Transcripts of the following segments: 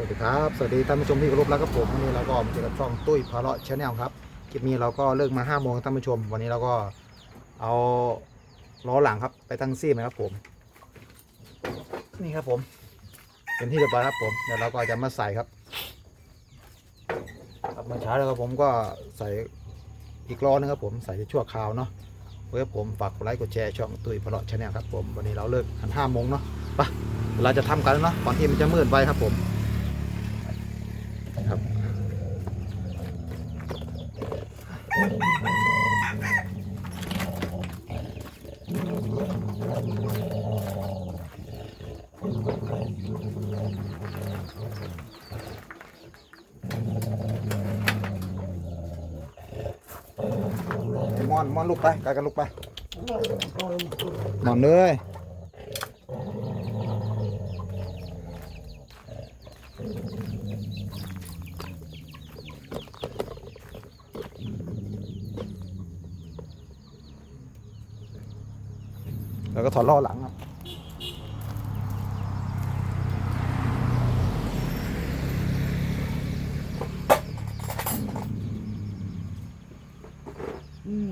วัสดีครับ สวัสดีท่านผู้ชมที่เคารพแล้วครับผมวันนี้เราก็มาเจอกับช่องตุ้ยพาเลาะชาแนลครับคลิปนี้เราก็เลิกมา5้าโมงท่านผู้ชม วันนี้เราก็เอาล้อหลังครับ ไปตั้งซี่นะครับผม นี่ครับผมเป็นที่เรียบร้อยครับผมเดี๋ยวเราก็จะมาใส่ครับครับเมื่อเช้าแล้วครับผมก็ใส่อีกล้อนึงครับผมใส่ชั่วคราวเนาะเพื่อผมฝากกดไลค์กดแชร์ช่องตุ้ยพาเลาะชาแนลครับผมวันนี้เราเลิกหันห้าโมงเนาะไปเราจะทำกันแล้วเนาะก่อนที่มันจะมืดไปครับผม ครับ มอนมอนลุกไปกายกันลุกไปมอนเลย แล้วก็ถอดล้อหลังครับอืม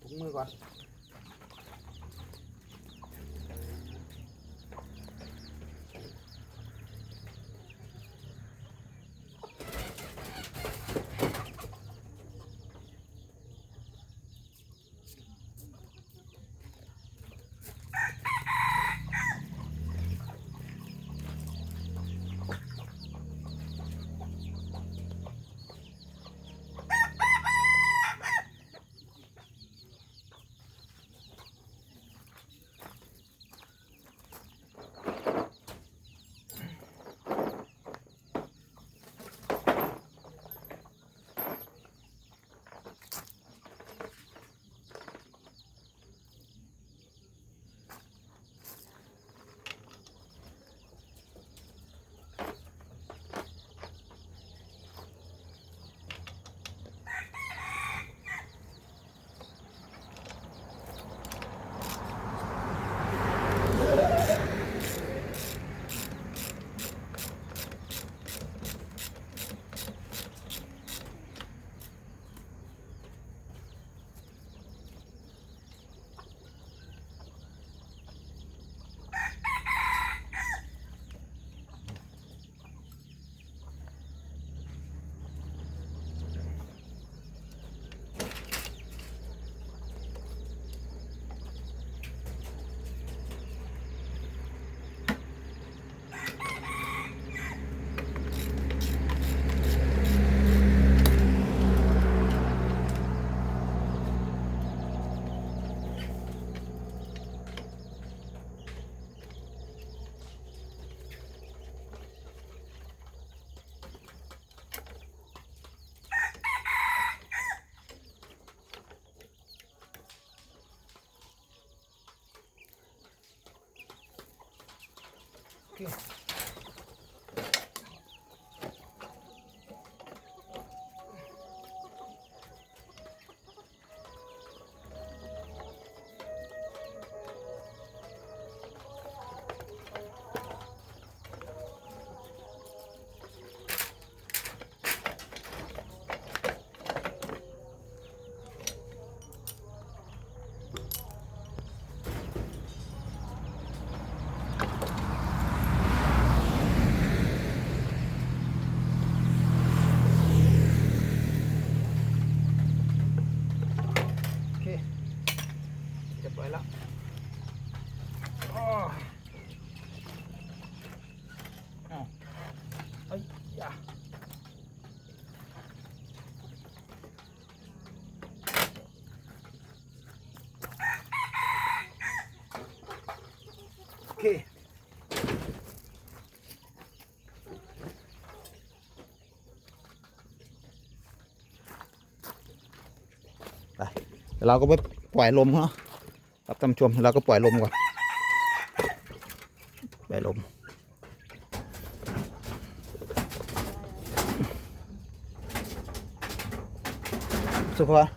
ถุง มือก่อน โเรียแล้วอ้ออ้าวเอ้ยย่าเคไปเดี๋ยวเราก็ไปปล่อยลมเขาเนาะ ครับท่านผู้ชมเราก็ปล่อยลมก่อนปล่อยลมสุภาพ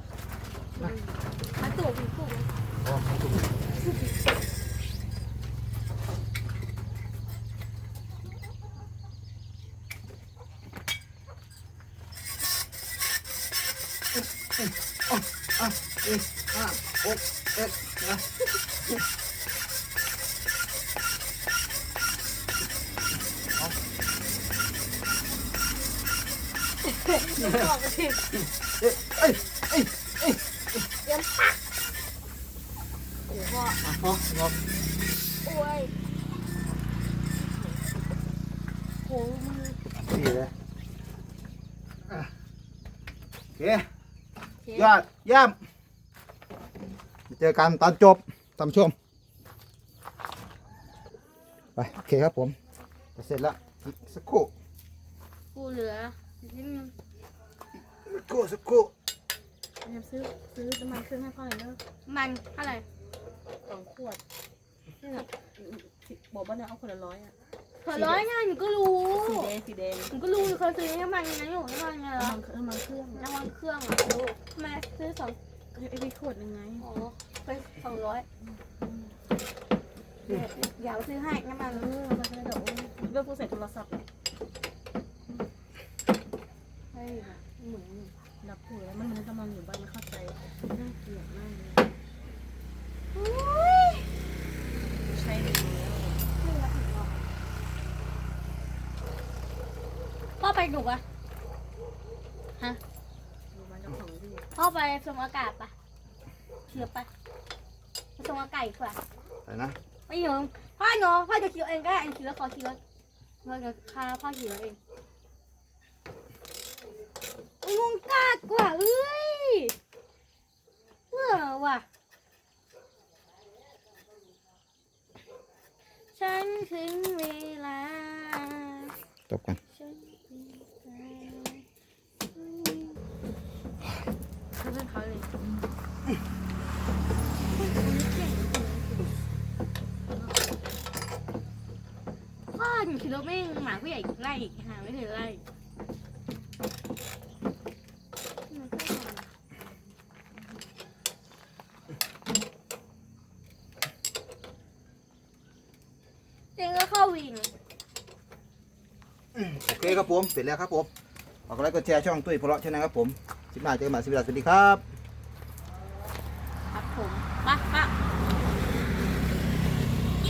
มาตู่พี่ตู่าหกเจ็ดนะ บอกสิ เอ้ยเอ้ยเอ้ยเดี๋ยวปักโอ้โหอะงอกงอกโอ้ยโหมือสี่เลยอะโอเคเชฟยอดเยี่ยมเจอกันตอนจบ ท่านผู้ชม ไป โอเคครับผมจะเสร็จแล้วอีกสักครู่กูเหลือนิดนึงสักครู่สักครู่เนี่ยซื้อซื้อน้ำมันเครื่องให้พ่อหน่อยเนอะมันเท่าไหร่สองขวดนี่แหละบอกว่าเนี่ยเอาคนละร้อยอะเธอร้อยง่ายหนูก็รู้สีแดงสีแดงหนูก็รู้อยู่เคยซื้อน้ำมันยังอยู่น้ำมันไงเหรอน้ำมันน้ำมันเครื่องน้ำมันเครื่องอะโอ้ทำไมซื้อสอง ไอ้พี่ขวดยังไงอ๋อไปสองร้อยเดี๋ยวซื้อให้น้ำมันเออมันก็เดี๋ยวเลือกผู้ใส่โทรศัพท์เนี่ยให้หมุนรับผู้แล้วมันมันกำลังอยู่บ้านไม่เข้าใจน่าเกลียดมากเลยอุ้ยใช่แล้วไม่รับผิดชอบพ่อไปหนูอะฮะ พ่อไปส่งอากาศปะเขียวปะไปส่งอากาศดีกว่าไปนะไปอยู่พ่อหนูพ่อจะขี่รถเองก็ได้เองขี่รถขอขี่รถพ่อจะพาพ่อขี่รถเองอุ๊ยงงกากว่าเอ้ยเออว่ะ ฉันถึงเวลา จบกัน หนูขี่รถไม่หมาผู้ใหญ่ไล่หาไม่ถึงไล่เจงก็เข้าวิ่งโอเคครับผม เสร็จแล้วครับผมฝากกดไลค์กดแชร์ช่องตุ้ยพลาะชนะครับผมคลิปหน้าเจอกันใหม่สิบเวัสดีครับผมมามา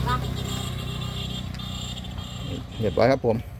มา เรียบร้อยครับผม